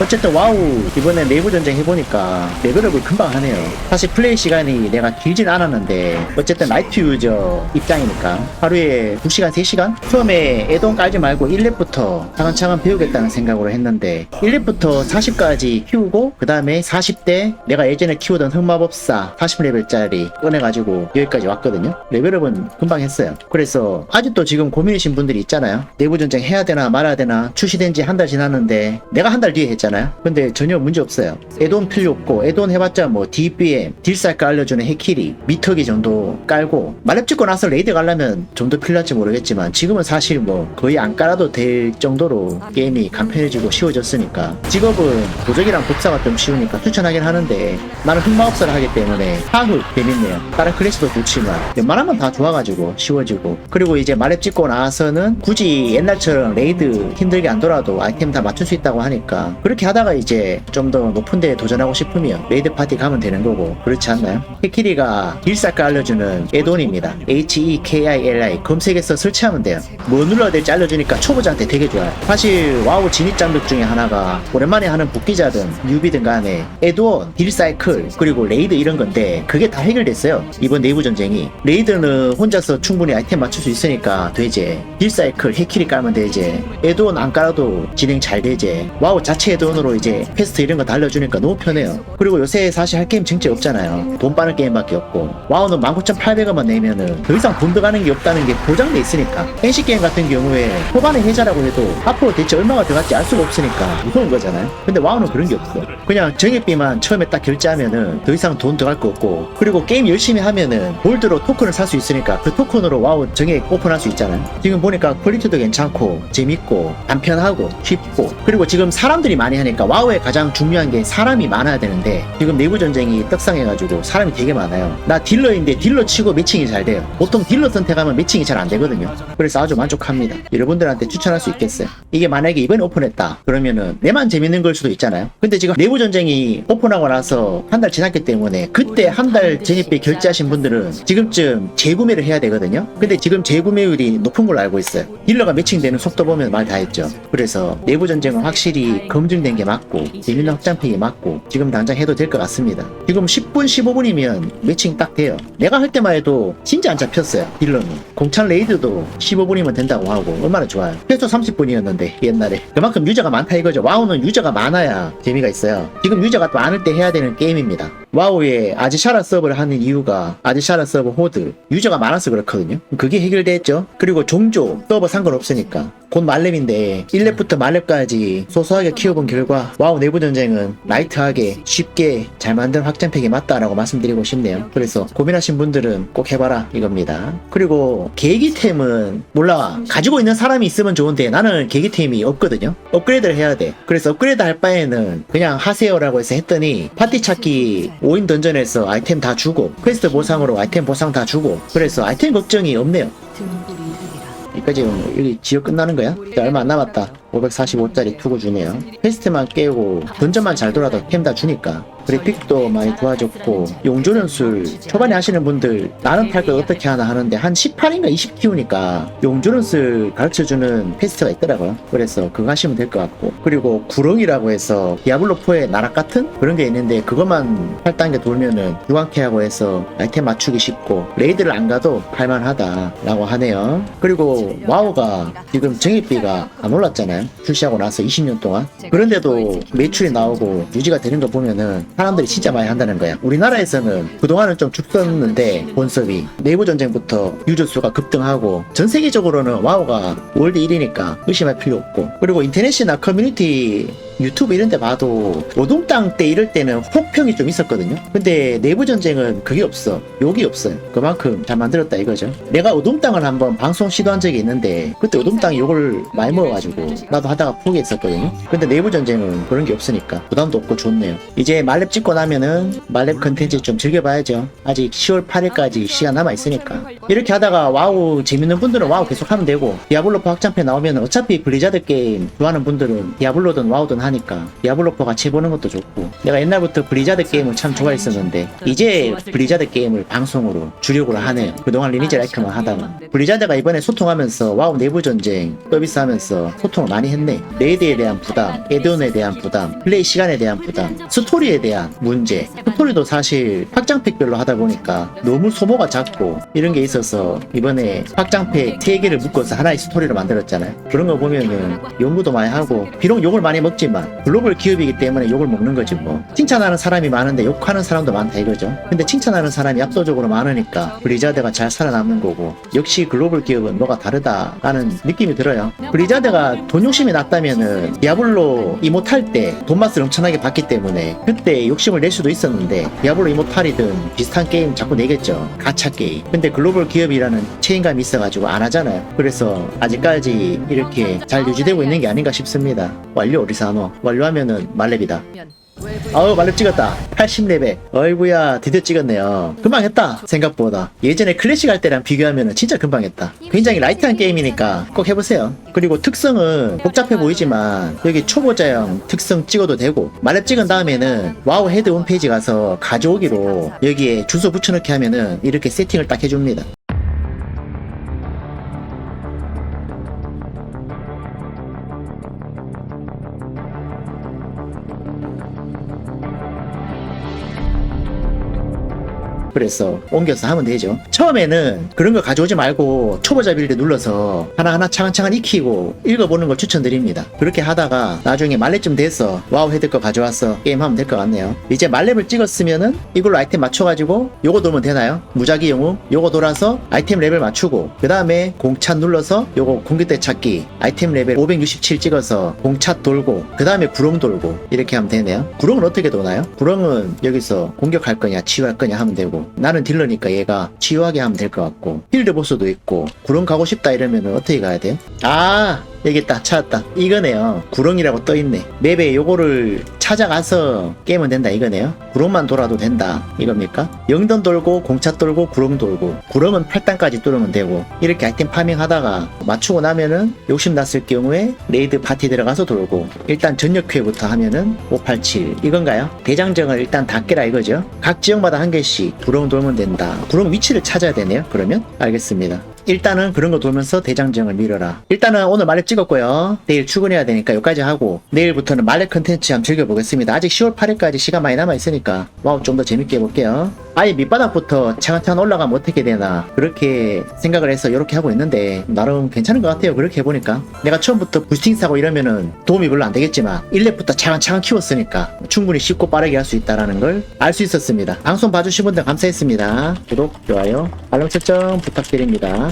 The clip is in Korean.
어쨌든 와우 이번에 내부 전쟁 해보니까 레벨업을 금방 하네요. 사실 플레이 시간이 내가 길진 않았는데 어쨌든 라이트 유저 입장이니까 하루에 2시간 3시간? 처음에 애돈 깔지 말고 1렙부터 차근차근 배우겠다는 생각으로 했는데 1렙부터 40까지 키우고 그 다음에 40대 내가 예전에 키우던 흑마법사 40레벨짜리 꺼내가지고 여기까지 왔거든요. 레벨업은 금방 했어요. 그래서 아직도 지금 고민이신 분들이 있잖아요. 내부 전쟁 해야 되나 말아야 되나 출시된 지 한 달 지났는데 내가 한 달 뒤에 했잖아 요. 근데 전혀 문제 없어요. 애돈 필요 없고 애돈 해봤자 뭐 DBM 딜살까 알려주는 해키리 미터기 정도 깔고 말렙 찍고 나서 레이드 가려면 좀 더 필요할지 모르겠지만 지금은 사실 뭐 거의 안 깔아도 될 정도로 게임이 간편해지고 쉬워졌으니까 직업은 도적이랑 법사가 좀 쉬우니까 추천하긴 하는데 나는 흑마법사를 하기 때문에 하흑 재밌네요. 다른 클래스도 좋지만 웬만하면 다 좋아가지고 쉬워지고 그리고 이제 말렙 찍고 나서는 굳이 옛날처럼 레이드 힘들게 안 돌아도 아이템 다 맞출 수 있다고 하니까 그렇게 하다가 이제 좀 더 높은 데 도전하고 싶으면 레이드 파티 가면 되는 거고 그렇지 않나요? 해키리가 딜사카 알려주는 에돈입니다. H-E-K-I-L-I 검색해서 설치하면 돼요. 뭐 눌러야 될지 알려주니까 초보자한테 되게 좋아요. 사실 와우 진입 장벽 중에 하나가 오랜만에 하는 복귀자든 뉴비든 간에 에돈, 딜사이클 그리고 레이드 이런 건데 그게 다 해결됐어요. 이번 내부 전쟁이 레이드는 혼자서 충분히 아이템 맞출 수 있으니까 되지. 딜사이클 해키리 깔면 되지. 에돈 안 깔아도 진행 잘 되지. 와우 자체 에 돈으로 이제 퀘스트 이런 거 달려주니까 너무 편해요. 그리고 요새 사실 할 게임 진짜 없잖아요. 돈 빠는 게임밖에 없고 와우는 19,800원만 내면은 더 이상 돈 들어가는 게 없다는 게 보장돼 있으니까 NC 게임 같은 경우에 초반에 해자라고 해도 앞으로 대체 얼마가 들어갈지 알 수가 없으니까 무서운 거잖아요. 근데 와우는 그런 게 없어. 그냥 정액비만 처음에 딱 결제하면은 더 이상 돈 들어갈 거 없고 그리고 게임 열심히 하면은 골드로 토큰을 살 수 있으니까 그 토큰으로 와우 정액 오픈할 수 있잖아요. 지금 보니까 퀄리티도 괜찮고 재밌고 간편하고 쉽고 그리고 지금 사람들이 많이 하니까 와우의 가장 중요한 게 사람이 많아야 되는데 지금 내부 전쟁이 떡상해가지고 사람이 되게 많아요. 나 딜러인데 딜러 치고 매칭이 잘 돼요. 보통 딜러 선택하면 매칭이 잘 안 되거든요. 그래서 아주 만족합니다. 여러분들한테 추천할 수 있겠어요. 이게 만약에 이번에 오픈했다 그러면은 내만 재밌는 걸 수도 있잖아요. 근데 지금 내부 전쟁이 오픈하고 나서 한 달 지났기 때문에 그때 한달 전입비 결제하신 분들은 지금쯤 재구매를 해야 되거든요. 근데 지금 재구매율이 높은 걸로 알고 있어요. 딜러가 매칭되는 속도 보면 말 다 했죠. 그래서 내부 전쟁은 확실히 검증 된 게 맞고 재밌는 확장팩이 맞고 지금 당장 해도 될 것 같습니다. 지금 10분 15분이면 매칭 딱 돼요. 내가 할 때만 해도 진짜 안 잡혔어요. 딜러는. 공찬 레이드도 15분이면 된다고 하고 얼마나 좋아요. 최소 30분이었는데 옛날에 그만큼 유저가 많다 이거죠. 와우는 유저가 많아야 재미가 있어요. 지금 유저가 많을 때 해야 되는 게임입니다. 와우에 아지샤라 서버를 하는 이유가 아지샤라 서버 호드 유저가 많아서 그렇거든요. 그게 해결됐죠. 그리고 종조 서버 상관없으니까 곧 말렙인데 1렙부터 말렙까지 소소하게 키워본 결과 와우 내부 전쟁은 라이트하게 쉽게 잘 만든 확장팩이 맞다라고 말씀드리고 싶네요. 그래서 고민하신 분들은 꼭 해봐라 이겁니다. 그리고 계기템은 몰라 가지고 있는 사람이 있으면 좋은데 나는 계기템이 없거든요. 업그레이드를 해야 돼. 그래서 업그레이드 할 바에는 그냥 하세요라고 해서 했더니 파티 찾기 5인 던전에서 아이템 다 주고 퀘스트 보상으로 아이템 보상 다 주고 그래서 아이템 걱정이 없네요. 여기까지 여기 지역 끝나는 거야? 이제 얼마 안 남았다. 545짜리 투구 주네요. 퀘스트만 깨고 던전만 잘 돌아도 템 다 주니까 그래픽도 많이 좋아졌고 용조련술 초반에 하시는 분들 나는 팔걸 어떻게 하나 하는데 한 18인가 20 키우니까 용조련술 가르쳐주는 퀘스트가 있더라고요. 그래서 그거 하시면 될 것 같고 그리고 구렁이라고 해서 디아블로4의 나락 같은 그런 게 있는데 그것만 8단계 돌면은 유광캐하고 해서 아이템 맞추기 쉽고 레이드를 안 가도 할만하다라고 하네요. 그리고 와우가 지금 정액비가 안 올랐잖아요. 출시하고 나서 20년 동안. 그런데도 매출이 나오고 유지가 되는 거 보면은 사람들이 진짜 많이 한다는 거야. 우리나라에서는 그동안은 좀 죽었는데 본섭이 내부 전쟁부터 유저 수가 급등하고 전 세계적으로는 와우가 월드 1위니까 의심할 필요 없고 그리고 인터넷이나 커뮤니티 유튜브 이런 데 봐도 노동당 때 이럴 때는 혹평이 좀 있었거든요. 근데 내부 전쟁은 그게 없어. 욕이 없어요. 그만큼 잘 만들었다 이거죠. 내가 노동당을 한번 방송 시도한 적이 있는데 그때 노동당이 욕을 많이 먹어가지고 나도 하다가 포기했었거든요. 근데 내부 전쟁은 그런 게 없으니까 부담도 없고 좋네요. 이제 말렙 찍고 나면은 말렙 컨텐츠 좀 즐겨봐야죠. 아직 10월 8일까지 시간 남아 있으니까. 이렇게 하다가 와우 재밌는 분들은 와우 계속 하면 되고 디아블로 확장팩 나오면 어차피 블리자드 게임 좋아하는 분들은 디아블로든 와우든 하 니까 디아블로4 같이 해보는 것도 좋고 내가 옛날부터 브리자드 게임을 참 좋아했었는데 이제 브리자드 게임을 방송으로 주력으로 하네요 그동안 리니지 라이크만 하다가 브리자드가 이번에 소통하면서 와우 내부 전쟁 서비스 하면서 소통을 많이 했네. 레이드에 대한 부담 에드온에 대한 부담 플레이 시간에 대한 부담 스토리에 대한 문제. 스토리도 사실 확장팩별로 하다 보니까 너무 소모가 작고 이런 게 있어서 이번에 확장팩 3개를 묶어서 하나의 스토리를 만들었잖아요. 그런 거 보면은 연구도 많이 하고 비록 욕을 많이 먹지만 글로벌 기업이기 때문에 욕을 먹는 거지 뭐. 칭찬하는 사람이 많은데 욕하는 사람도 많다 이거죠. 근데 칭찬하는 사람이 압도적으로 많으니까 브리자드가 잘 살아남는 거고 역시 글로벌 기업은 뭐가 다르다라는 느낌이 들어요. 브리자드가 돈 욕심이 났다면은 디아블로 이모탈 때 돈 맛을 엄청나게 봤기 때문에 그때 욕심을 낼 수도 있었는데 디아블로 이모탈이든 비슷한 게임 자꾸 내겠죠. 가차 게임. 근데 글로벌 기업이라는 책임감이 있어가지고 안 하잖아요. 그래서 아직까지 이렇게 잘 유지되고 있는 게 아닌가 싶습니다. 완료 오리사노 완료하면은 말렙이다. 아우 말렙 찍었다. 80레벨. 어이구야 드디어 찍었네요. 금방 했다 생각보다. 예전에 클래식 할 때랑 비교하면 진짜 금방 했다. 굉장히 라이트한 게임이니까 꼭 해보세요. 그리고 특성은 복잡해 보이지만 여기 초보자형 특성 찍어도 되고 말렙 찍은 다음에는 와우 헤드 홈페이지 가서 가져오기로 여기에 주소 붙여넣기 하면은 이렇게 세팅을 딱 해줍니다 그래서 옮겨서 하면 되죠. 처음에는 그런 거 가져오지 말고 초보자 빌드 눌러서 하나하나 차근차근 익히고 읽어보는 걸 추천드립니다. 그렇게 하다가 나중에 말렙쯤 돼서 와우 헤드 거 가져왔어 게임하면 될 것 같네요. 이제 말렙을 찍었으면은 이걸로 아이템 맞춰가지고 요거 돌면 되나요? 무작위 영웅 요거 돌아서 아이템 레벨 맞추고 그 다음에 공차 눌러서 요거 공격대 찾기 아이템 레벨 567 찍어서 공차 돌고 그 다음에 구렁 돌고 이렇게 하면 되네요. 구렁은 어떻게 도나요? 구렁은 여기서 공격할 거냐 치유할 거냐 하면 되고 나는 딜러니까 얘가 치유하게 하면 될 것 같고 필드 보스도 있고 구렁 가고 싶다 이러면 어떻게 가야 돼요? 아 여기 있다 찾았다. 이거네요. 구렁이라고 떠있네. 맵에 요거를 찾아가서 깨면 된다 이거네요. 구렁만 돌아도 된다 이겁니까? 영던 돌고 공차 돌고 구렁 돌고. 구렁은 8단까지 뚫으면 되고. 이렇게 아이템 파밍 하다가 맞추고 나면은 욕심 났을 경우에 레이드 파티 들어가서 돌고. 일단 전역회부터 하면은 587 이건가요? 대장정을 일단 다 깨라 이거죠. 각 지역마다 한 개씩 구렁 돌면 된다. 구렁 위치를 찾아야 되네요 그러면? 알겠습니다 일단은 그런 거 돌면서 대장정을 밀어라. 일단은 오늘 말렙 찍었고요. 내일 출근해야 되니까 여기까지 하고 내일부터는 말렙 컨텐츠 한번 즐겨보겠습니다. 아직 10월 8일까지 시간 많이 남아있으니까 와우 좀 더 재밌게 해볼게요. 아예 밑바닥부터 차근차근 올라가면 어떻게 되나 그렇게 생각을 해서 이렇게 하고 있는데 나름 괜찮은 것 같아요. 그렇게 해보니까 내가 처음부터 부스팅 사고 이러면은 도움이 별로 안 되겠지만 1렙부터 차근차근 키웠으니까 충분히 쉽고 빠르게 할 수 있다는 걸 알 수 있었습니다. 방송 봐주신 분들 감사했습니다. 구독, 좋아요, 알람 설정 부탁드립니다.